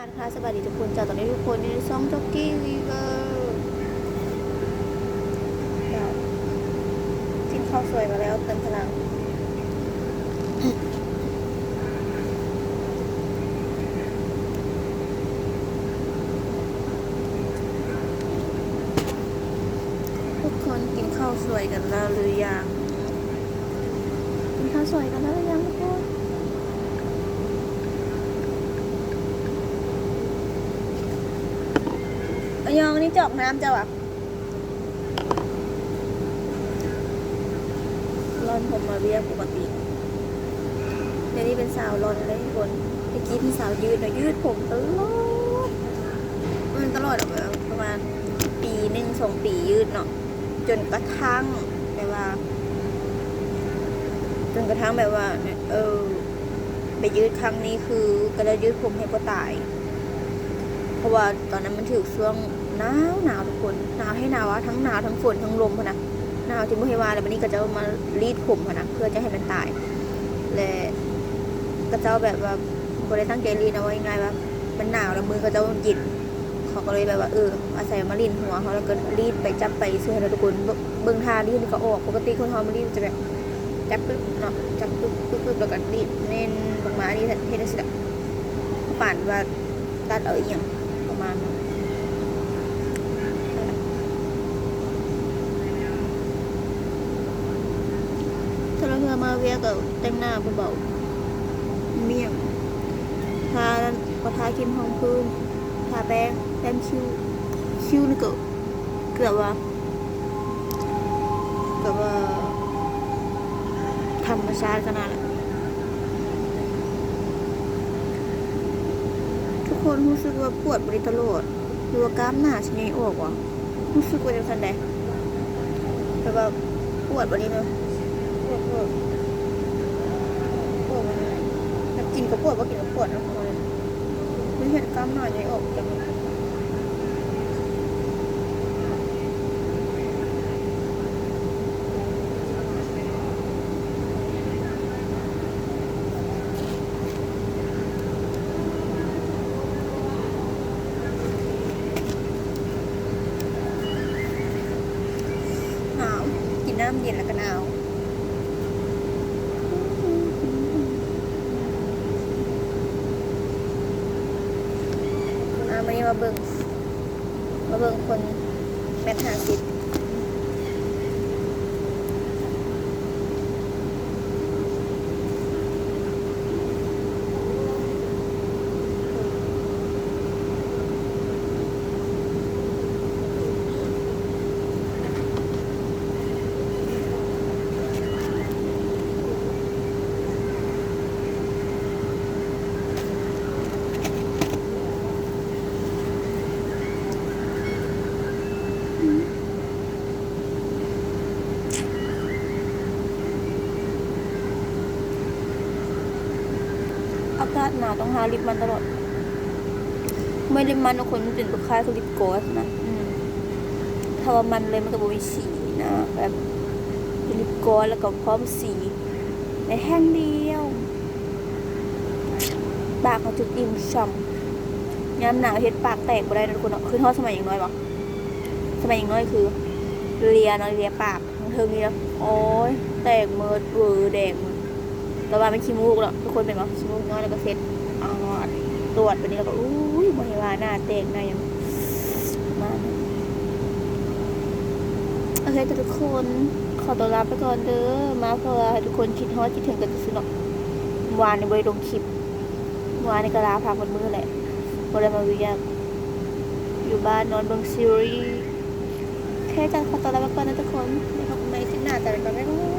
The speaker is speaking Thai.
ฮานค่ะสวัสดีทุกคนจ้าตอนนี้ทุกคนยู่ในช่องจ็อกกี้วีเวอร์เดี๋ยวกินข้าวสวยมาแล้วเติมพลังทุกคนกินข้าวสวยกันแล้วหรือยังกินข้าวสวยกันแล้วหรือยังทุกคน อะ ยองนี่จอกน้ำจ้าอะรอนผมมาเรียกปกติเดี๋ยวนี้เป็นสาวรอนเลยทุกคนเมื่อกี้พี่สาวยืดเนะยืดผมตลอดมันตลอดแบบประมาณปีหนึ่งสองปียืดเนาะจนกระทั่งแบบว่า จนกระทั่งแบบว่า เออ ไปยืดครั้งนี้คือก็เลยยืดผมให้ก็ตาย เพราะว่าตอนนั้นมันถือช่วง หนาวหนาวทุกคนหนาวให้หนาวอะทั้งหนาวทั้งฝนทั้งลมพนะหนาวที่มุเฮวาแล้ววันนี้ก็จะมารีดผมพนะเพื่อจะให้มันตายและก็เจ้าแบบว่าบริตั้งใจรีดนะว่ายังไงว่ามันหนาวแล้วมือก็จะหยิบเขาก็เลยแบบว่าเอออาศัยมารีดหัวเขาแล้วก็รีดไปจับไปซื้อให้เราทุกคนเบิ่งเบิ้งทารีดก็ออกปกติคนเขามารีดจะแบบจับปึ๊บเนาะจับปึ๊บปึ๊บปึ๊บแล้วก็รีดเน้นลงมานี่เฮ็ดได้สิละป่านว่าตัดเอาอีกอย่างประมาณนั้นถ้าเราเพื่อ มาเวียกับแต่งหน้าเบาๆเมี่ยงทาก็ทาครีมหอมพื้นทาแป้งแป้งคิ้วคิ้วนี่ก็เกือบว่าเกือบว่าธรรมชาติขนาดทุกคนรู้สึกว่าปวดบริตลอดหรือว่ากล้ามหน้าฉันยังออกวะรู้สึกว่าจะสันใดแบบว่าปวดบริเนาะป วดปวดปวดมันแบบกินก็ปวดว่ากินก็ปวดนะทุกคนไม่เห็นกล้ามหน้ายังออกจังหนาวกินน้ำเย็นแล้วก็หนาวอ่าวันนี้ มาเบิ่งมาเบิ่งคนแมทหาสิบ อากาศหนาวต้องหาลิปมันตลอด ไม่ลิปมันทุกคนมันเป็นลูกค้ายคือลิปโกสนะถ้าว่ามันเลยมันก็บ่มีสีนะแบบลิปโกสแล้วก็พร้อมสีในแห้งเดียวปากเขาจุดอิ่มช่ำยามหนาวเฮ็ดปากแตกบ่ได้นะทุกคนเนาะคือทอดสมัยอย่างน้อยบ่สมัยอย่างน้อยคือเลียเนาะเลียปากทั้งเทิงนี่แล้วโอ้ยแตกเมิดเวอร์แดงหมด แต่ว่าเป็นขี้มูกแล้วทุกคนเป็นบ่ขี้มูกน้อยแล้วก็เซ็ตเอาตรวจไปนี่แล้วก็อุ้ยบ่เห็นว่าหน้าแตกหน้ายังมาโอเคทุกคนขอตัวลาไปก่อนเด้อมาเพราะว่าให้ทุกคนคิดฮอดคิดถึงกันซื่อๆเนาะเมื่อวานในบริลงคลิปวานในกะลาพักวันมือแหละบ่ได้มาเวียกอยู่บ้านนอนเบิ่งซีรีส์แค่จะขอตัวลาไปก่อนนะทุกคนเดี๋ยวพบกันใหม่คลิปหน้าแต่ละก่อนบ๊ายบาย